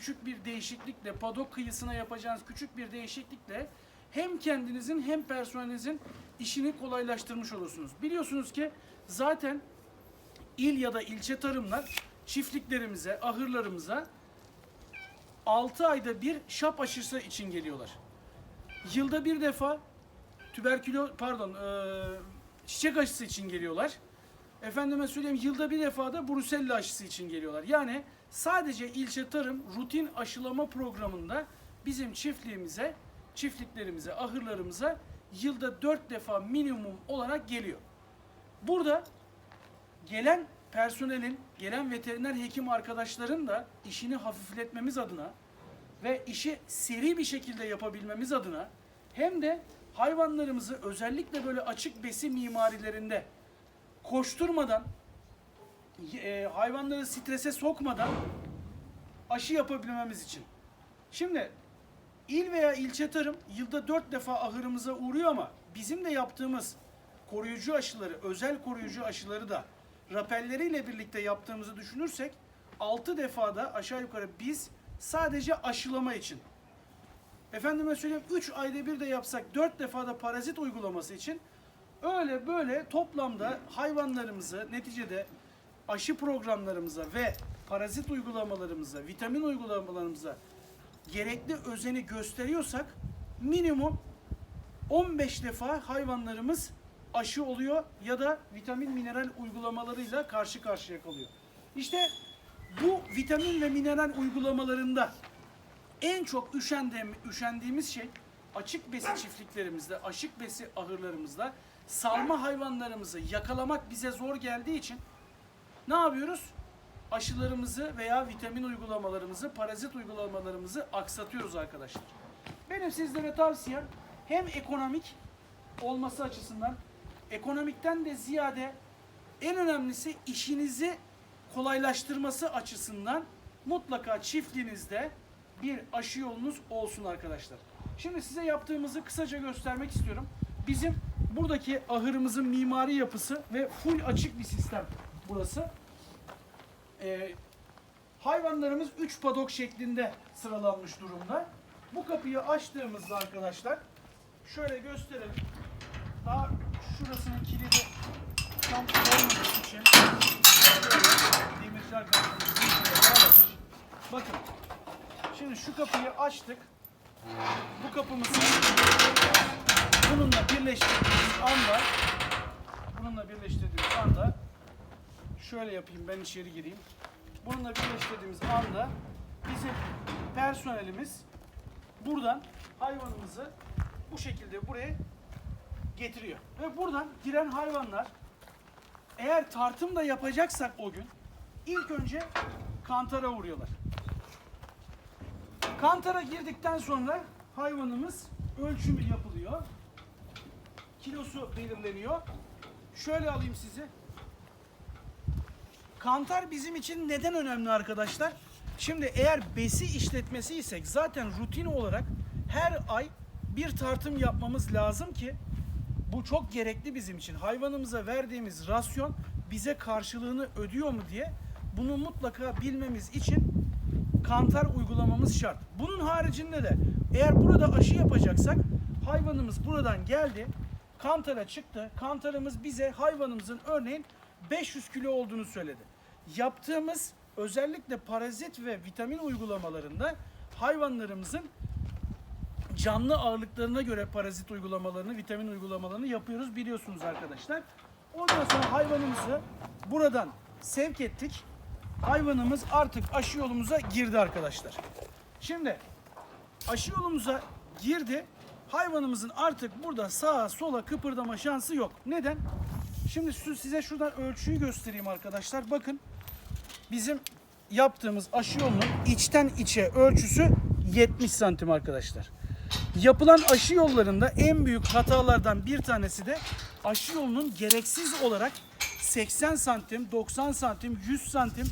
küçük bir değişiklikle, padok kıyısına yapacağınız küçük bir değişiklikle hem kendinizin hem personelinizin işini kolaylaştırmış olursunuz. Biliyorsunuz ki zaten il ya da ilçe tarımlar çiftliklerimize, ahırlarımıza 6 ayda bir şap aşısı için geliyorlar. Yılda bir defa tüberkülo pardon eee, çiçek aşısı için geliyorlar. Efendime söyleyeyim yılda bir defa da Brusella aşısı için geliyorlar. Yani sadece ilçe tarım rutin aşılama programında bizim çiftliğimize, çiftliklerimize, ahırlarımıza yılda 4 defa minimum olarak geliyor. Burada gelen personelin, gelen veteriner hekim arkadaşların da işini hafifletmemiz adına ve işi seri bir şekilde yapabilmemiz adına hem de hayvanlarımızı özellikle böyle açık besi mimarilerinde koşturmadan, e, hayvanları strese sokmadan aşı yapabilmemiz için. Şimdi il veya ilçe tarım yılda dört defa ahırımıza uğruyor ama bizim de yaptığımız koruyucu aşıları, özel koruyucu aşıları da rapelleriyle birlikte yaptığımızı düşünürsek 6 defada aşağı yukarı biz sadece aşılama için efendime söyleyeyim 3 ayda bir de yapsak 4 defada parazit uygulaması için öyle böyle toplamda hayvanlarımızı neticede aşı programlarımıza ve parazit uygulamalarımıza, vitamin uygulamalarımıza gerekli özeni gösteriyorsak minimum 15 defa hayvanlarımız aşı oluyor ya da vitamin mineral uygulamalarıyla karşı karşıya kalıyor. İşte bu vitamin ve mineral uygulamalarında en çok üşendiğim, üşendiğimiz şey açık besi çiftliklerimizde, açık besi ahırlarımızda salma hayvanlarımızı yakalamak bize zor geldiği için ne yapıyoruz? Aşılarımızı veya vitamin uygulamalarımızı, parazit uygulamalarımızı aksatıyoruz arkadaşlar. Benim sizlere tavsiyem hem ekonomik olması açısından, ekonomikten de ziyade en önemlisi işinizi kolaylaştırması açısından mutlaka çiftliğinizde bir aşı yolunuz olsun arkadaşlar. Şimdi size yaptığımızı kısaca göstermek istiyorum. Bizim buradaki ahırımızın mimari yapısı ve full açık bir sistem burası. Ee, hayvanlarımız 3 padok şeklinde sıralanmış durumda. Bu kapıyı açtığımızda arkadaşlar şöyle gösterelim. Daha şurasının kilidi tam olmaması için şöyle bağlamış. Bakın şimdi şu kapıyı açtık. Bu kapımızı bununla birleştirdiğimiz anda bununla birleştirdiğimiz anda şöyle yapayım ben içeri gireyim. Bununla birleştirdiğimiz anda bizim personelimiz buradan hayvanımızı bu şekilde buraya getiriyor. Ve buradan giren hayvanlar eğer tartım da yapacaksak o gün ilk önce kantara vuruyorlar. Kantara girdikten sonra hayvanımız ölçümü yapılıyor. Kilosu belirleniyor. Şöyle alayım sizi. Kantar bizim için neden önemli arkadaşlar? Şimdi eğer besi işletmesi isek zaten rutin olarak her ay bir tartım yapmamız lazım ki bu çok gerekli bizim için. Hayvanımıza verdiğimiz rasyon bize karşılığını ödüyor mu diye bunu mutlaka bilmemiz için kantar uygulamamız şart. Bunun haricinde de eğer burada aşı yapacaksak hayvanımız buradan geldi, kantara çıktı. Kantarımız bize hayvanımızın örneğin 500 kilo olduğunu söyledi. Yaptığımız özellikle parazit ve vitamin uygulamalarında hayvanlarımızın canlı ağırlıklarına göre parazit uygulamalarını, vitamin uygulamalarını yapıyoruz biliyorsunuz arkadaşlar. Ondan sonra hayvanımızı buradan sevk ettik. Hayvanımız artık aşı yolumuza girdi arkadaşlar. Şimdi aşı yolumuza girdi. Hayvanımızın artık burada sağa sola kıpırdama şansı yok. Neden? Şimdi size şuradan ölçüyü göstereyim arkadaşlar. Bakın bizim yaptığımız aşı yolunun içten içe ölçüsü 70 santim arkadaşlar. Yapılan aşı yollarında en büyük hatalardan bir tanesi de aşı yolunun gereksiz olarak 80 santim, 90 santim, 100 santim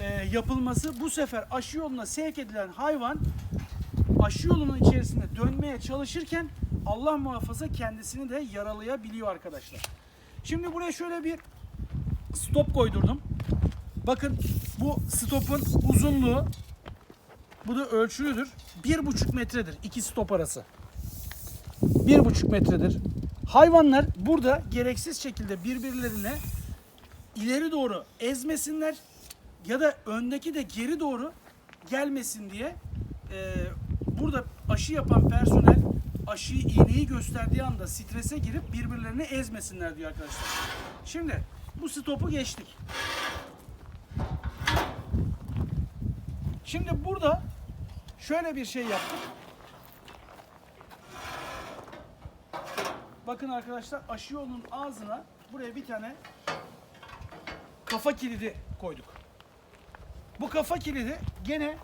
e, yapılması. Bu sefer aşı yoluna sevk edilen hayvan aşı yolunun içerisinde dönmeye çalışırken Allah muhafaza kendisini de yaralayabiliyor arkadaşlar. Şimdi buraya şöyle bir stop koydurdum. Bakın bu stopun uzunluğu Bu da ölçülüdür. Bir buçuk metredir iki stop arası. Bir buçuk metredir. Hayvanlar burada gereksiz şekilde birbirlerine ileri doğru ezmesinler ya da öndeki de geri doğru gelmesin diye e, burada aşı yapan personel aşıyı iğneyi gösterdiği anda strese girip birbirlerini ezmesinler diyor arkadaşlar. Şimdi bu stopu geçtik. Şimdi burada şöyle bir şey yaptık. Bakın arkadaşlar aşı yolunun ağzına buraya bir tane kafa kilidi koyduk. Bu kafa kilidi gene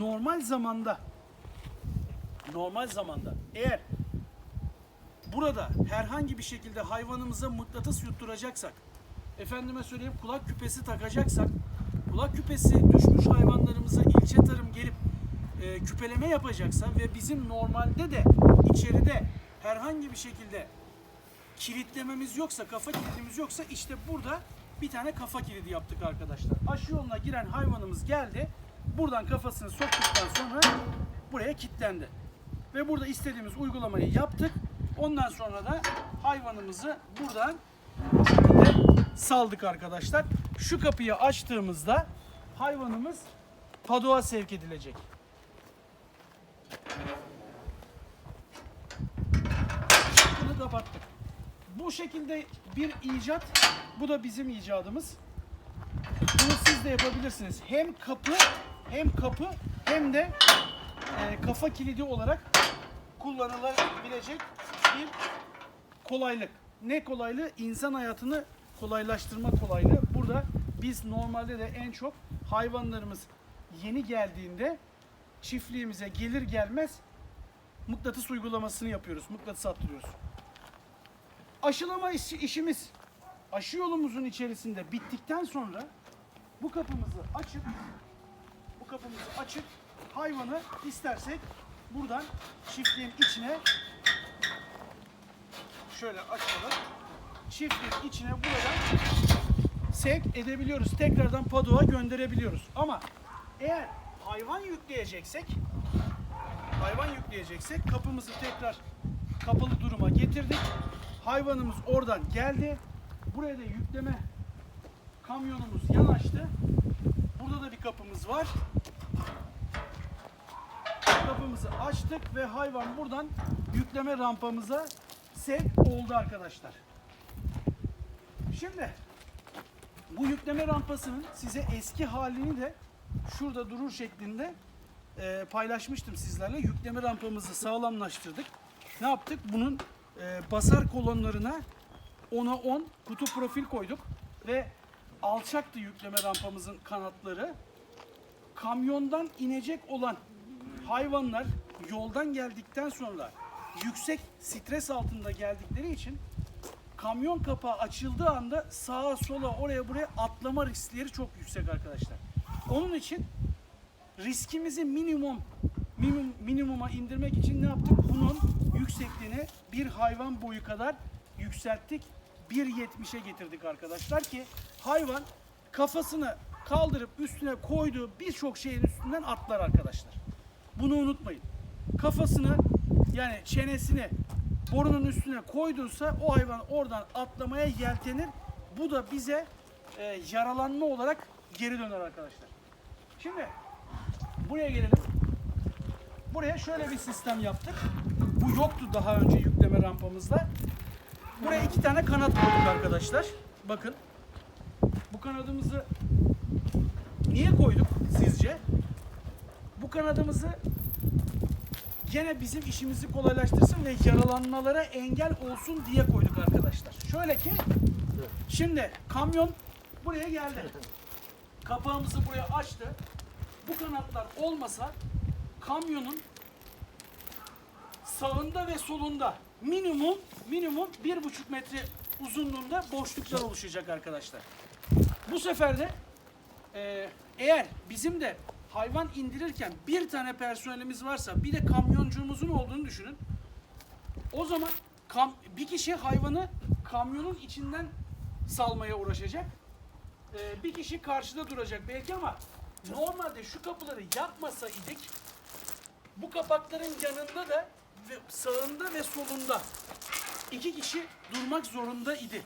normal zamanda normal zamanda eğer burada herhangi bir şekilde hayvanımıza mıknatıs yutturacaksak efendime söyleyeyim kulak küpesi takacaksak kulak küpesi düşmüş hayvanlarımıza ilçe tarım gelip e, küpeleme yapacaksa ve bizim normalde de içeride herhangi bir şekilde kilitlememiz yoksa, kafa kilidimiz yoksa işte burada bir tane kafa kilidi yaptık arkadaşlar. Aşı yoluna giren hayvanımız geldi. Buradan kafasını soktuktan sonra buraya kilitlendi. Ve burada istediğimiz uygulamayı yaptık. Ondan sonra da hayvanımızı buradan saldık arkadaşlar. Şu kapıyı açtığımızda hayvanımız padoğa sevk edilecek. Bunu kapattık. Bu şekilde bir icat, bu da bizim icadımız. Bunu siz de yapabilirsiniz. Hem kapı, hem kapı, hem de e, kafa kilidi olarak kullanılabilecek bir kolaylık. Ne kolaylığı? İnsan hayatını kolaylaştırma kolaylığı. Burada biz normalde de en çok hayvanlarımız yeni geldiğinde çiftliğimize gelir gelmez mıknatıs uygulamasını yapıyoruz. Mıknatıs attırıyoruz. Aşılama işi- işimiz aşı yolumuzun içerisinde bittikten sonra bu kapımızı açıp bu kapımızı açıp hayvanı istersek buradan çiftliğin içine şöyle açalım. Çiftliğin içine buradan sevk edebiliyoruz. Tekrardan padoğa gönderebiliyoruz. Ama eğer hayvan yükleyeceksek hayvan yükleyeceksek kapımızı tekrar kapalı duruma getirdik. Hayvanımız oradan geldi. Buraya da yükleme kamyonumuz yanaştı. Burada da bir kapımız var. Kapımızı açtık ve hayvan buradan yükleme rampamıza sevk oldu arkadaşlar. Şimdi bu yükleme rampasının size eski halini de şurada durur şeklinde e, paylaşmıştım sizlerle. Yükleme rampamızı sağlamlaştırdık. Ne yaptık? Bunun e, basar kolonlarına 10'a 10 kutu profil koyduk ve alçaktı yükleme rampamızın kanatları. Kamyondan inecek olan hayvanlar yoldan geldikten sonra yüksek stres altında geldikleri için kamyon kapağı açıldığı anda sağa sola oraya buraya atlama riskleri çok yüksek arkadaşlar. Onun için riskimizi minimum minimum minimuma indirmek için ne yaptık? Bunun yüksekliğini bir hayvan boyu kadar yükselttik. 1.70'e getirdik arkadaşlar ki hayvan kafasını kaldırıp üstüne koyduğu birçok şeyin üstünden atlar arkadaşlar. Bunu unutmayın. Kafasını yani çenesini borunun üstüne koyduysa o hayvan oradan atlamaya yeltenir. Bu da bize e, yaralanma olarak geri döner arkadaşlar. Şimdi buraya gelelim. Buraya şöyle bir sistem yaptık. Bu yoktu daha önce yükleme rampamızda. Buraya iki tane kanat koyduk arkadaşlar. Bakın. Bu kanadımızı niye koyduk sizce? Bu kanadımızı gene bizim işimizi kolaylaştırsın ve yaralanmalara engel olsun diye koyduk arkadaşlar. Şöyle ki şimdi kamyon buraya geldi. Kapağımızı buraya açtı. Bu kanatlar olmasa kamyonun sağında ve solunda minimum minimum bir buçuk metre uzunluğunda boşluklar oluşacak arkadaşlar. Bu sefer de e, eğer bizim de hayvan indirirken bir tane personelimiz varsa bir de kamyoncuğumuzun olduğunu düşünün. O zaman kam, bir kişi hayvanı kamyonun içinden salmaya uğraşacak. E, bir kişi karşıda duracak belki ama Normalde şu kapıları yapmasa idik bu kapakların yanında da ve sağında ve solunda iki kişi durmak zorunda idi.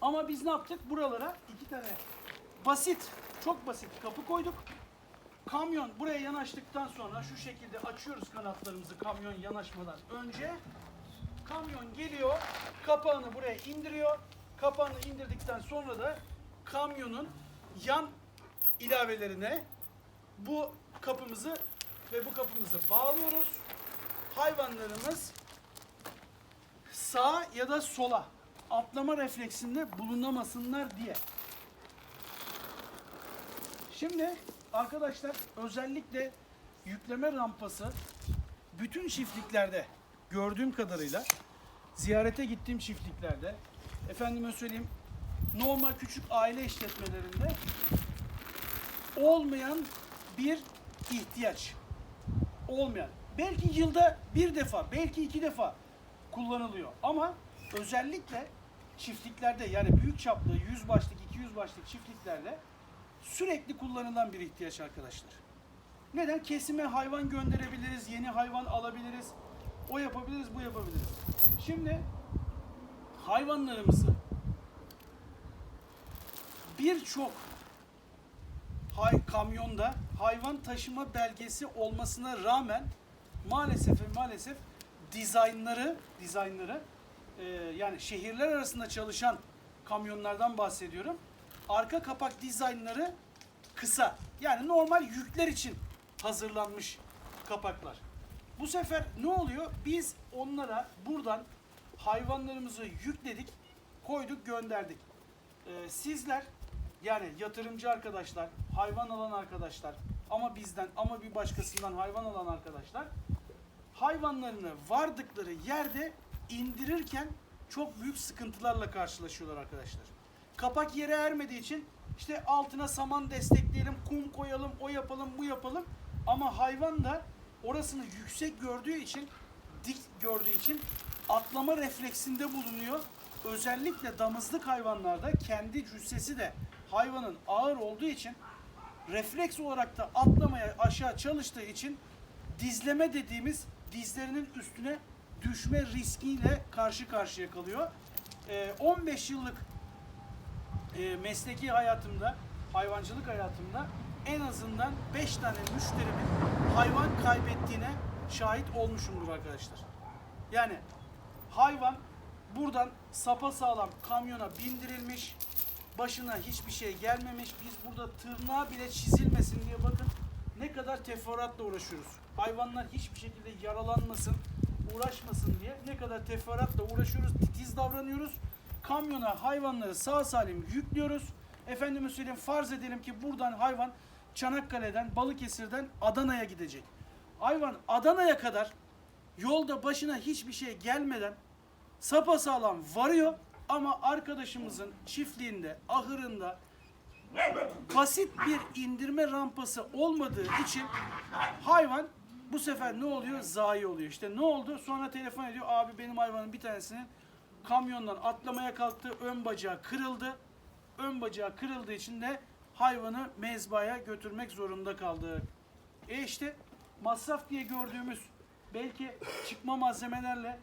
Ama biz ne yaptık? Buralara iki tane basit, çok basit kapı koyduk. Kamyon buraya yanaştıktan sonra şu şekilde açıyoruz kanatlarımızı kamyon yanaşmadan önce. Kamyon geliyor, kapağını buraya indiriyor. Kapağını indirdikten sonra da kamyonun yan ilavelerine bu kapımızı ve bu kapımızı bağlıyoruz. Hayvanlarımız sağa ya da sola atlama refleksinde bulunamasınlar diye. Şimdi arkadaşlar özellikle yükleme rampası bütün çiftliklerde gördüğüm kadarıyla ziyarete gittiğim çiftliklerde efendime söyleyeyim normal küçük aile işletmelerinde olmayan bir ihtiyaç. Olmayan. Belki yılda bir defa, belki iki defa kullanılıyor. Ama özellikle çiftliklerde yani büyük çaplı 100 başlık, 200 başlık çiftliklerde sürekli kullanılan bir ihtiyaç arkadaşlar. Neden? Kesime hayvan gönderebiliriz, yeni hayvan alabiliriz. O yapabiliriz, bu yapabiliriz. Şimdi hayvanlarımızı birçok hay kamyonda hayvan taşıma belgesi olmasına rağmen maalesef maalesef dizaynları dizaynları e, yani şehirler arasında çalışan kamyonlardan bahsediyorum. Arka kapak dizaynları kısa. Yani normal yükler için hazırlanmış kapaklar. Bu sefer ne oluyor? Biz onlara buradan hayvanlarımızı yükledik, koyduk, gönderdik. Ee, sizler yani yatırımcı arkadaşlar, hayvan alan arkadaşlar ama bizden ama bir başkasından hayvan alan arkadaşlar hayvanlarını vardıkları yerde indirirken çok büyük sıkıntılarla karşılaşıyorlar arkadaşlar. Kapak yere ermediği için işte altına saman destekleyelim, kum koyalım, o yapalım, bu yapalım. Ama hayvan da orasını yüksek gördüğü için, dik gördüğü için atlama refleksinde bulunuyor. Özellikle damızlık hayvanlarda kendi cüssesi de hayvanın ağır olduğu için refleks olarak da atlamaya aşağı çalıştığı için dizleme dediğimiz dizlerinin üstüne düşme riskiyle karşı karşıya kalıyor. Ee, 15 yıllık e, mesleki hayatımda, hayvancılık hayatımda en azından 5 tane müşterimin hayvan kaybettiğine şahit olmuşumdur arkadaşlar. Yani hayvan buradan sapa sağlam kamyona bindirilmiş, başına hiçbir şey gelmemiş. Biz burada tırnağı bile çizilmesin diye bakın ne kadar teferruatla uğraşıyoruz. Hayvanlar hiçbir şekilde yaralanmasın, uğraşmasın diye ne kadar teferruatla uğraşıyoruz, titiz davranıyoruz. Kamyona hayvanları sağ salim yüklüyoruz. Efendime söyleyeyim farz edelim ki buradan hayvan Çanakkale'den, Balıkesir'den Adana'ya gidecek. Hayvan Adana'ya kadar yolda başına hiçbir şey gelmeden sapasağlam varıyor ama arkadaşımızın çiftliğinde, ahırında basit bir indirme rampası olmadığı için hayvan bu sefer ne oluyor? Zayi oluyor. İşte ne oldu? Sonra telefon ediyor. Abi benim hayvanın bir tanesinin kamyondan atlamaya kalktı. Ön bacağı kırıldı. Ön bacağı kırıldığı için de hayvanı mezbaya götürmek zorunda kaldık. E işte masraf diye gördüğümüz belki çıkma malzemelerle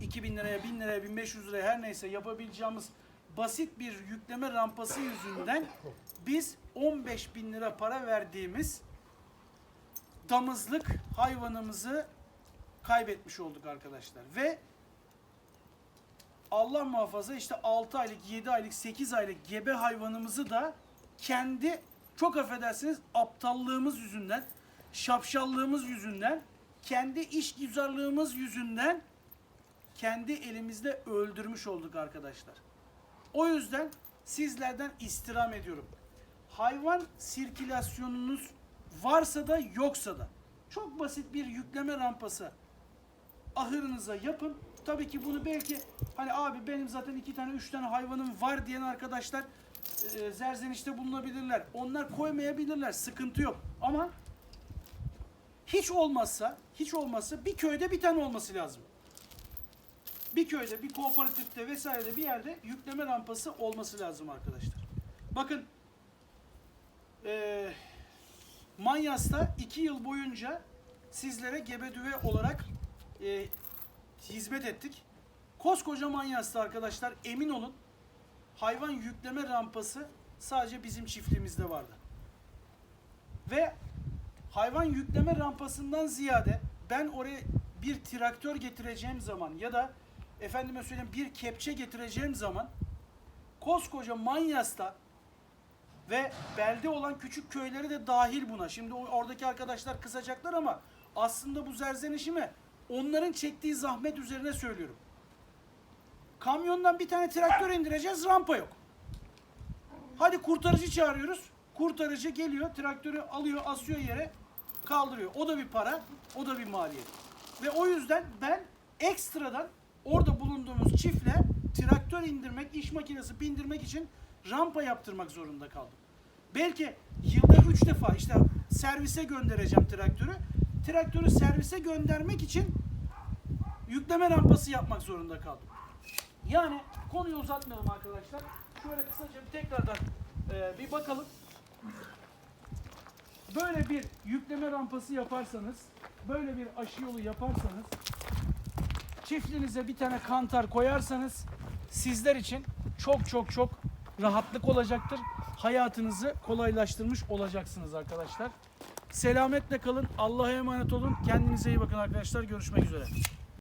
2000 liraya, 1000 liraya, 1500 liraya her neyse yapabileceğimiz basit bir yükleme rampası yüzünden biz 15 bin lira para verdiğimiz damızlık hayvanımızı kaybetmiş olduk arkadaşlar. Ve Allah muhafaza işte 6 aylık, 7 aylık, 8 aylık gebe hayvanımızı da kendi çok affedersiniz aptallığımız yüzünden, şapşallığımız yüzünden, kendi işgüzarlığımız yüzünden kendi elimizde öldürmüş olduk arkadaşlar. O yüzden sizlerden istirham ediyorum. Hayvan sirkülasyonunuz varsa da yoksa da çok basit bir yükleme rampası ahırınıza yapın. Tabii ki bunu belki hani abi benim zaten iki tane üç tane hayvanım var diyen arkadaşlar e, zerzenişte bulunabilirler. Onlar koymayabilirler. Sıkıntı yok. Ama hiç olmazsa hiç olmazsa bir köyde bir tane olması lazım bir köyde, bir kooperatifte vesairede bir yerde yükleme rampası olması lazım arkadaşlar. Bakın e, Manyas'ta 2 yıl boyunca sizlere gebedüve olarak e, hizmet ettik. Koskoca Manyas'ta arkadaşlar emin olun hayvan yükleme rampası sadece bizim çiftliğimizde vardı. Ve hayvan yükleme rampasından ziyade ben oraya bir traktör getireceğim zaman ya da efendime söyleyeyim bir kepçe getireceğim zaman koskoca Manyas'ta ve belde olan küçük köyleri de dahil buna. Şimdi oradaki arkadaşlar kızacaklar ama aslında bu zerzenişimi onların çektiği zahmet üzerine söylüyorum. Kamyondan bir tane traktör indireceğiz, rampa yok. Hadi kurtarıcı çağırıyoruz. Kurtarıcı geliyor, traktörü alıyor, asıyor yere, kaldırıyor. O da bir para, o da bir maliyet. Ve o yüzden ben ekstradan orada bulunduğumuz çiftle traktör indirmek, iş makinesi bindirmek için rampa yaptırmak zorunda kaldım. Belki yılda üç defa işte servise göndereceğim traktörü. Traktörü servise göndermek için yükleme rampası yapmak zorunda kaldım. Yani konuyu uzatmayalım arkadaşlar. Şöyle kısaca bir tekrardan e, bir bakalım. Böyle bir yükleme rampası yaparsanız, böyle bir aşı yolu yaparsanız, çiftliğinize bir tane kantar koyarsanız sizler için çok çok çok rahatlık olacaktır. Hayatınızı kolaylaştırmış olacaksınız arkadaşlar. Selametle kalın. Allah'a emanet olun. Kendinize iyi bakın arkadaşlar. Görüşmek üzere.